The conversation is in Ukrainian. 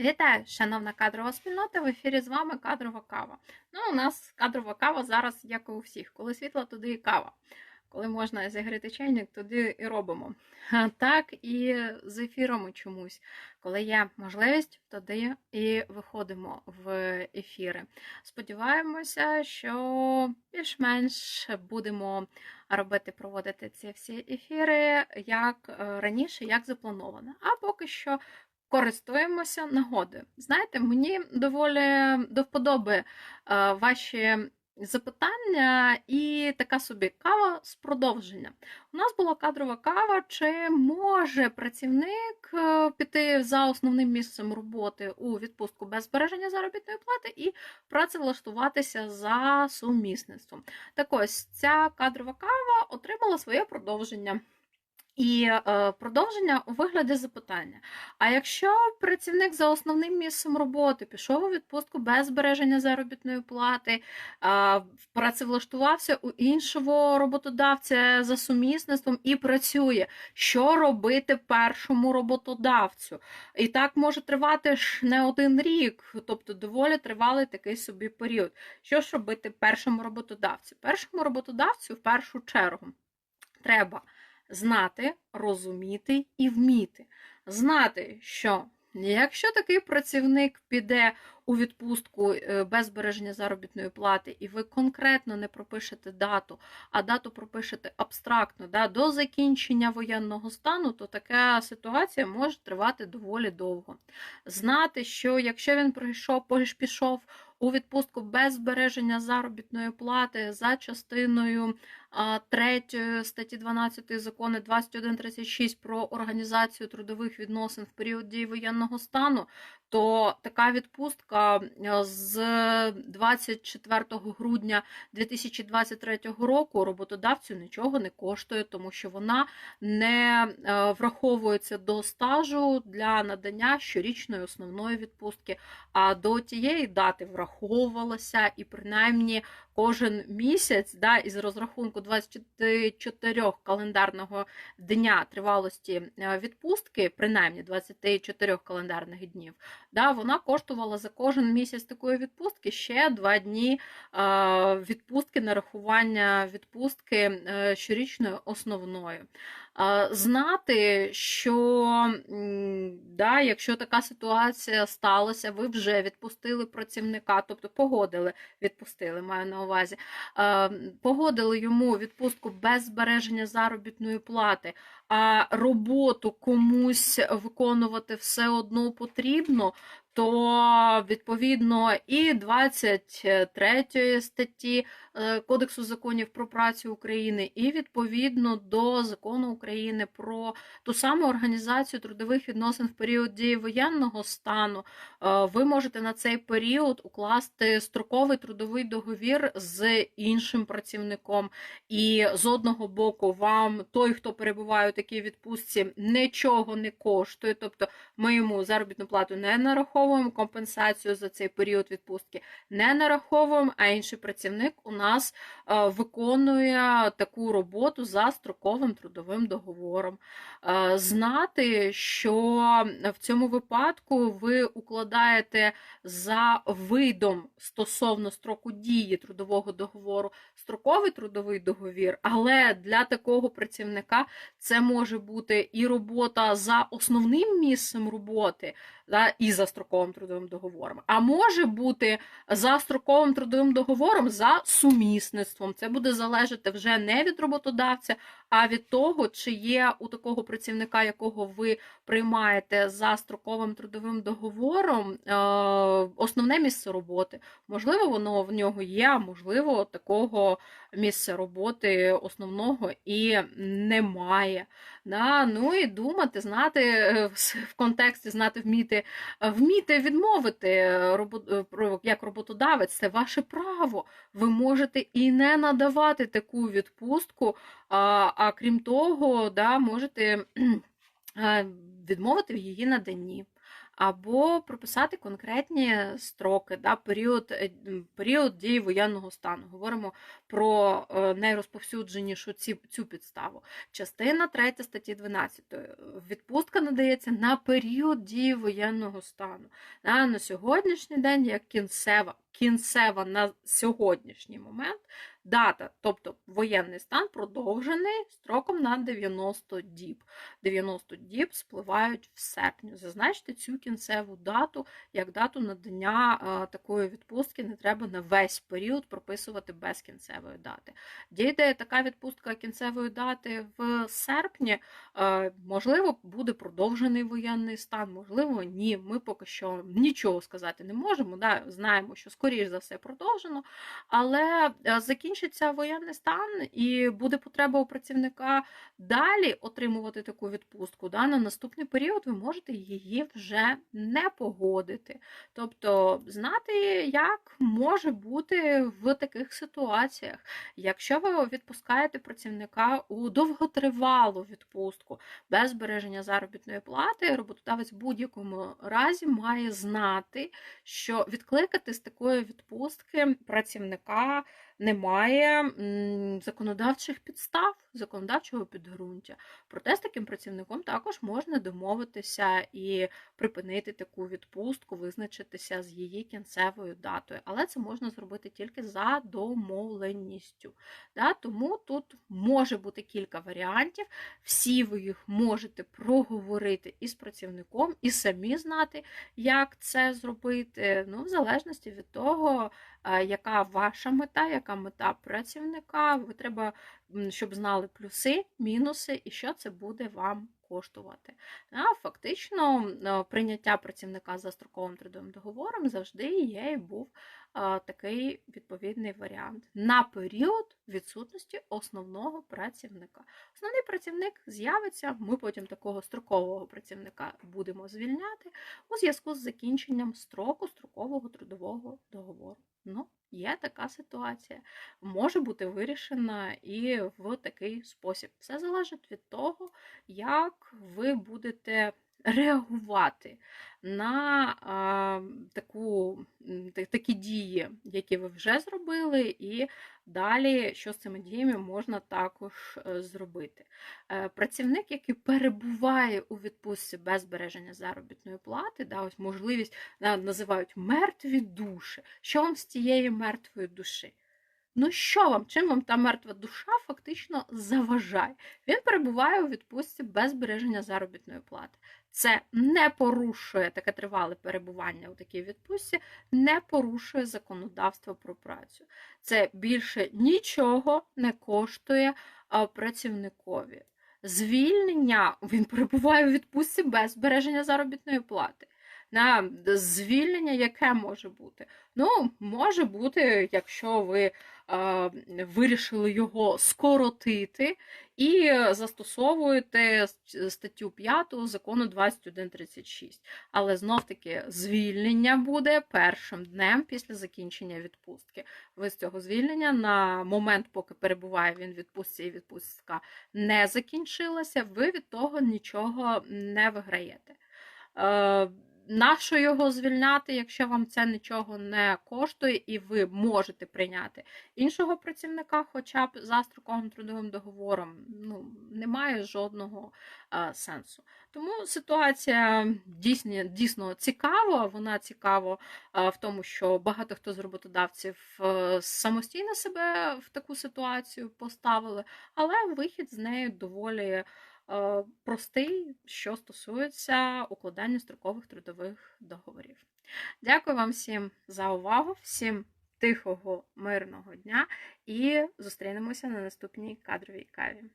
Вітаю, шановна кадрова спільнота. В ефірі з вами кадрова кава. Ну, у нас кадрова кава зараз, як і у всіх. Коли світло, туди і кава. Коли можна зігріти чайник, туди і робимо. А Так і з ефірами чомусь. Коли є можливість, туди і виходимо в ефіри. Сподіваємося, що більш-менш будемо робити, проводити ці всі ефіри як е, раніше, як заплановано. А поки що користуємося нагодою. Знаєте, мені доволі до вподоби е, ваші запитання і така собі кава з продовження. У нас була кадрова кава, чи може працівник е, піти за основним місцем роботи у відпустку без збереження заробітної плати і працевлаштуватися за сумісництвом. Так ось ця кадрова кава отримала своє продовження. І е, продовження у вигляді запитання. А якщо працівник за основним місцем роботи пішов у відпустку без збереження заробітної плати, працевлаштувався у іншого роботодавця за сумісництвом і працює, що робити першому роботодавцю? І так може тривати ж не один рік, тобто доволі тривалий такий собі період. Що ж робити першому роботодавцю? Першому роботодавцю в першу чергу треба знати, розуміти і вміти. Знати, що якщо такий працівник піде у відпустку е, без збереження заробітної плати, і ви конкретно не пропишете дату, а дату пропишете абстрактно да, до закінчення воєнного стану, то така ситуація може тривати доволі довго. Знати, що якщо він прийшов, пішов у відпустку без збереження заробітної плати за частиною 3 статті 12 закону 2136 про організацію трудових відносин в період дії воєнного стану, то така відпустка з 24 грудня 2023 року роботодавцю нічого не коштує, тому що вона не е, враховується до стажу для надання щорічної основної відпустки, а до тієї дати враховувалася і принаймні кожен місяць да, із розрахунку 24 календарного дня тривалості е, відпустки, принаймні 24 календарних днів, да, вона коштувала за кожен місяць такої відпустки ще 2 дні е, відпустки нарахування відпустки е, щорічної основної. Знати, що да, якщо така ситуація сталася, ви вже відпустили працівника, тобто погодили, відпустили, маю на увазі, погодили йому відпустку без збереження заробітної плати, а роботу комусь виконувати все одно потрібно, то відповідно і 23 статті е, Кодексу законів про працю України, і відповідно до закону України про ту саму організацію трудових відносин в період дії воєнного стану, е, ви можете на цей період укласти строковий трудовий договір з іншим працівником. І з одного боку, вам той, хто перебуває у такій відпустці, нічого не коштує, тобто ми йому заробітну плату не нараховуємо, компенсацію за цей період відпустки не нараховуємо, а інший працівник у нас е, виконує таку роботу за строковим трудовим договором. Знати, що в цьому випадку ви укладаєте за видом стосовно строку дії трудового договору строковий трудовий договір, але для такого працівника це може бути і робота за основним місцем роботи да, і за строковим трудовим договором, а може бути за строковим трудовим договором за сумісництвом. Це буде залежати вже не від роботодавця, а від того, чи є у такого працівника, якого ви приймаєте за строковим трудовим договором, е, основне місце роботи. Можливо, воно в нього є, а можливо, такого місця роботи основного і немає. Да? Ну і думати, знати е, в контексті, знати, вміти, вміти відмовити як роботодавець, це ваше право. Ви можете і не надавати таку відпустку. А а крім того, да, можете відмовити в її наданні. Або прописати конкретні строки, да, період, е, період дії воєнного стану. Говоримо про е, найрозповсюдженішу ці, цю підставу. Частина 3 статті 12. Відпустка надається на період дії воєнного стану. Да, на сьогоднішній день як кінцева, кінцева на сьогоднішній момент дата, тобто воєнний стан продовжений строком на 90 діб. 90 діб спливають в серпні. Зазначте цю кінцеву дату як дату надання е, такої відпустки. Не треба на весь період прописувати без кінцевої дати. Дійде така відпустка кінцевої дати в серпні, е, можливо, буде продовжений воєнний стан, можливо, ні. Ми поки що нічого сказати не можемо. Да? Знаємо, що скоріш за все продовжено, але е, закінчиться воєнний стан і буде потреба у працівника далі отримувати таку відпустку. Да? На наступний період ви можете її вже не погодити. Тобто знати, як може бути в таких ситуаціях. Якщо ви відпускаєте працівника у довготривалу відпустку без збереження заробітної плати, роботодавець в будь-якому разі має знати, що відкликати з такої відпустки працівника немає законодавчих підстав, законодавчого підґрунтя. Проте з таким працівником також можна домовитися і припинити таку відпустку, визначитися з її кінцевою датою. Але це можна зробити тільки за домовленістю. Тому тут може бути кілька варіантів. Всі ви їх можете проговорити із працівником, і самі знати, як це зробити. Ну, в залежності від того, яка ваша мета, яка мета працівника. Ви треба, щоб знали плюси, мінуси і що це буде вам коштувати. А Фактично, е, прийняття працівника за строковим трудовим договором завжди є і був такий відповідний варіант на період відсутності основного працівника. Основний працівник з'явиться, ми потім такого строкового працівника будемо звільняти у зв'язку з закінченням строку строкового трудового договору. Ну, є така ситуація. Може бути вирішена і в такий спосіб. Все залежить від того, як ви будете реагувати на а, таку, такі дії, які ви вже зробили, і далі, що з цими діями можна також е, зробити. Е, Працівник, який перебуває у відпустці без збереження заробітної плати, да, ось можливість називають мертві душі. Що вам з цієї мертвої душі? Ну що вам? Чим вам та мертва душа фактично заважає? Він перебуває у відпустці без збереження заробітної плати. Це не порушує таке тривале перебування у такій відпустці, не порушує законодавство про працю. Це більше нічого не коштує працівникові. Звільнення він перебуває у відпустці без збереження заробітної плати. На звільнення, яке може бути? Ну, може бути, якщо ви е, вирішили його скоротити і застосовуєте статтю 5 закону 2136. Але знов-таки звільнення буде першим днем після закінчення відпустки. Ви з цього звільнення на момент, поки перебуває він в відпустці і відпустка не закінчилася, ви від того нічого не виграєте. Е, Нащо його звільняти, якщо вам це нічого не коштує, і ви можете прийняти іншого працівника, хоча б за строковим трудовим договором, ну немає жодного е, сенсу. Тому ситуація дійсно, дійсно цікава. Вона цікава е, в тому, що багато хто з роботодавців е, самостійно себе в таку ситуацію поставили, але вихід з неї доволі простий, що стосується укладання строкових трудових договорів. Дякую вам всім за увагу, всім тихого, мирного дня і зустрінемося на наступній кадровій каві.